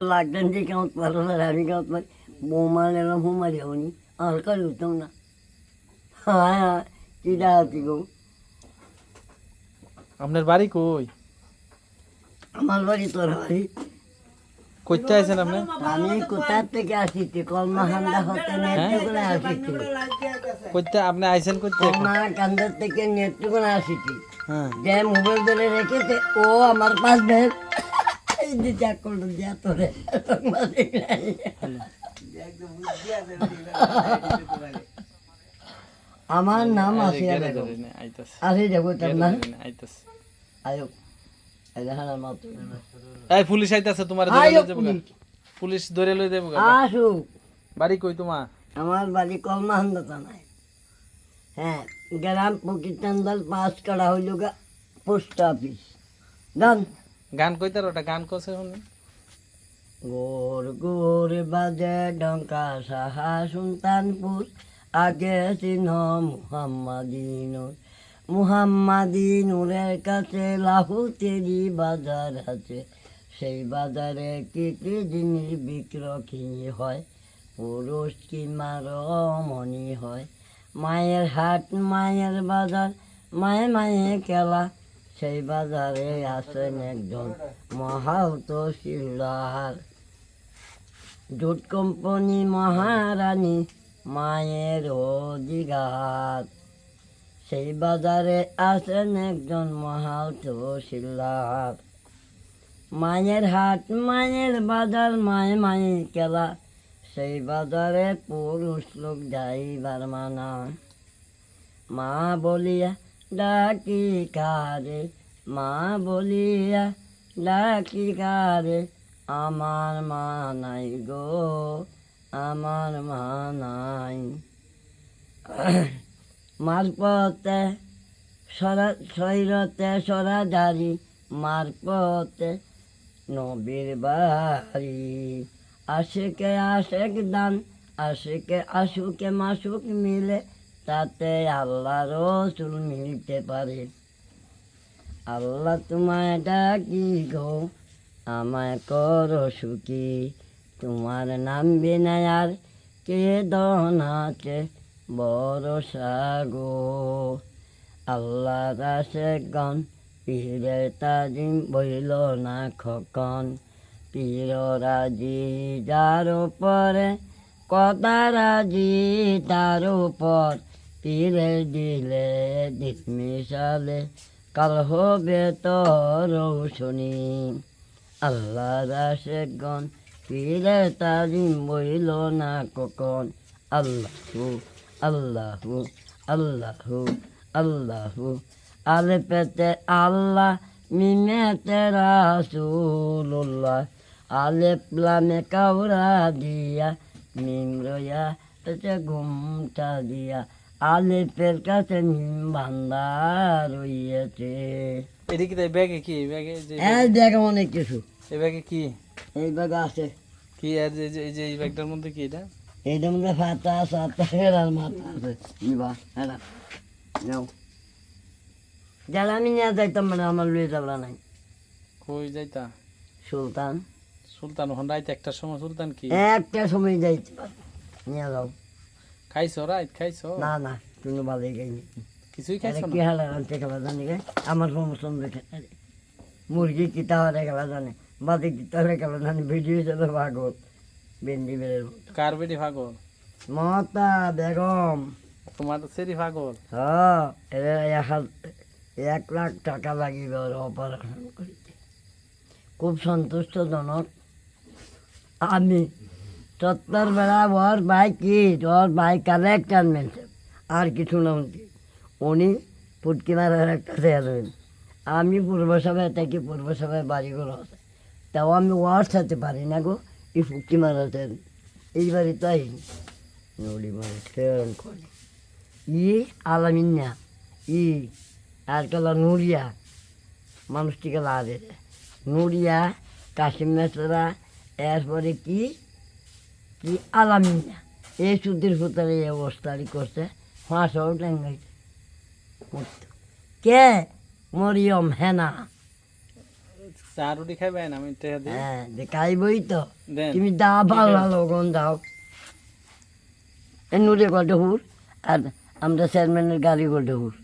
লাগতেন যে কেমন পারো না আমি কেমন পারি বৌমা এলাম হুমারি হনি আর কারি উঠতাম না হ্যাঁ হ্যাঁ কি ডাকি গো আপনার বাড়ি কই আমার বাড়ি তোর বাড়ি কইতে আছেন আপনি আমি কোথার থেকে আসিছি কলমাহান্দা হতে নেত্রকোনা আসিছি কইতে আপনি আইছেন কইতে কলমা কান্দার থেকে নেত্রকোনা আসিছি হ্যাঁ যে মোবাইল ধরে রেখেছে ও আমার পাশ বের এই যে যা করল যা তোরে। আমার নাম আসিয়া বেগম যাব তার নাম। এই এই পুলিশ আইতাছে তোমার। পুলিশ। ধরে লই গা। বাড়ি কই তোমার? আমার বাড়ি কলমাহান্দা থানায়। হ্যাঁ গ্রাম পকিতান্দাল পাস করা হইল গা পোস্ট অফিস। জান গান কইতার ওটা, গান কছে শুনি। গোর গোর বাজে ডঙ্কা সাহা সুলতানপুর, আগে চিহ্ন মুহাম্মাদিনুর। মুহাম্মাদিনুরের কাছে লাহুতেরি বাজার আছে, সেই বাজারে কি কি জিনিস বিক্রয় হয়, পুরুষ কি মারমণি হয়। মায়ের হাট, মায়ের বাজার, মায়ে মায়ে খেলা সেই বাজারে আছেন একজন মহাউত শিল্লার জুট কোম্পানি মহারানী মায়ের অধিকার। সেই বাজারে আছেন একজন মহাউত শিল্লার মায়ের হাট, মায়ের বাজার, মায়ে মায়ে খেলা। সেই বাজারে পুরুষ লোক যাইবার মানা। মা বলিয়া ডাকি কারে মা বলিয়া ডাকি কারে আমার মা নাই গো, আমার মা নাই। মারপথে সরা শরীরতে সরা দাড়ি মারপথে নবীর বাড়ি। আশেকে আশেক দান, আশেকে আশুকে মাসুক মিলে তাতে আল্লাহ রসুল মিলতে পারে। আল্লাহ তোমায় ডাকি গো, আমায় করো সুখী। তোমার নাম বিনায়ার কে দনাতে বরসা গো। আল্লাহ রাসে গন পীরের তাজিম বইল না খকন পীর রাজি যার উপরে, কথা রাজি তার উপর। পীরের দিলে দিক মিশালে, কাল হবে তোর শুনি আল্লাহ গন পীরে তাজিম বইল না কখন? আল্লাহু আল্লাহু আল্লাহু আল্লাহু, আলে পেতে আল্লাহ মিমেতে রাসুল্লাহ আলে প্লামে কাউরা দিয়া মিমরয়া পেতে ঘুমটা দিয়া আলেপের কাছে রইয়াছে এদিকে তাই ব্যাগে কি? ব্যাগে যে এই দেখো অনেক কিছু। এই ব্যাগে কি? এই আছে। কি? আর যে যে- এই যে এই ব্যাগটার মধ্যে কি এটা? এইটার মধ্যে ফাতা সাতা হেরার মাথা আছে। নিবা হেরা নাও যারা আমি নিয়ে যাইতাম মানে আমার লুয়ে যাবলা নাই। কই যাইতা? সুলতান। সুলতান ওখান রাইতে একটার সময় সুলতান কি? একটা সময় যাইতে নিয়ে যাও। খাইছো রাইত খাইছো? না না তুমি ভালোই গাইনি কিছুই খাইছো কি হালা আনতে খেলা জানি আমার সমস্যা দেখে মুরগি কিতা হলে খেলা জানে। বাদি কিতা হলে খেলা জানে। ভিডিও ভাগত ভেন্ডি বেড়ের মতো। কার বেটি পাগল? মমতা বেগম। তোমার তো সেরি পাগল। হ্যাঁ এক লাখ টাকা লাগিবে ওর অপারেশন করিতে। খুব সন্তুষ্টজনক। আমি সত্তর বেলা ওর ভাই কি ওর ভাই কালেক্টর মেনছে আর কিছু না উনি পুটকি মারার একটা চেয়ারম্যান আমি পূর্বসভায় থাকি, পূর্বসভায় বাড়িগুলো আছে। তাও আমি ওয়ার্ড সাথে পারি না গো, এই ফুটকি মারাতে এই বাড়ি তো আইনি। নড়ি মারে করে। ই আলামিন্না, ই আর কলা নুরিয়া। মানুষটিকে লাগে নুরিয়া, কাশিম মেসরা, এরপরে কি? কি আলামিন্না এই সুদের ফুতারে এই অবস্থাটি করছে ফাঁসাও মরতো। কে? মরিয়ম হেনা। আমি হ্যাঁ তো। তুমি দা ভালো দাও। এ নুরে কত হুর আর আমরা চেয়ারম্যানের গাড়ি কত হুর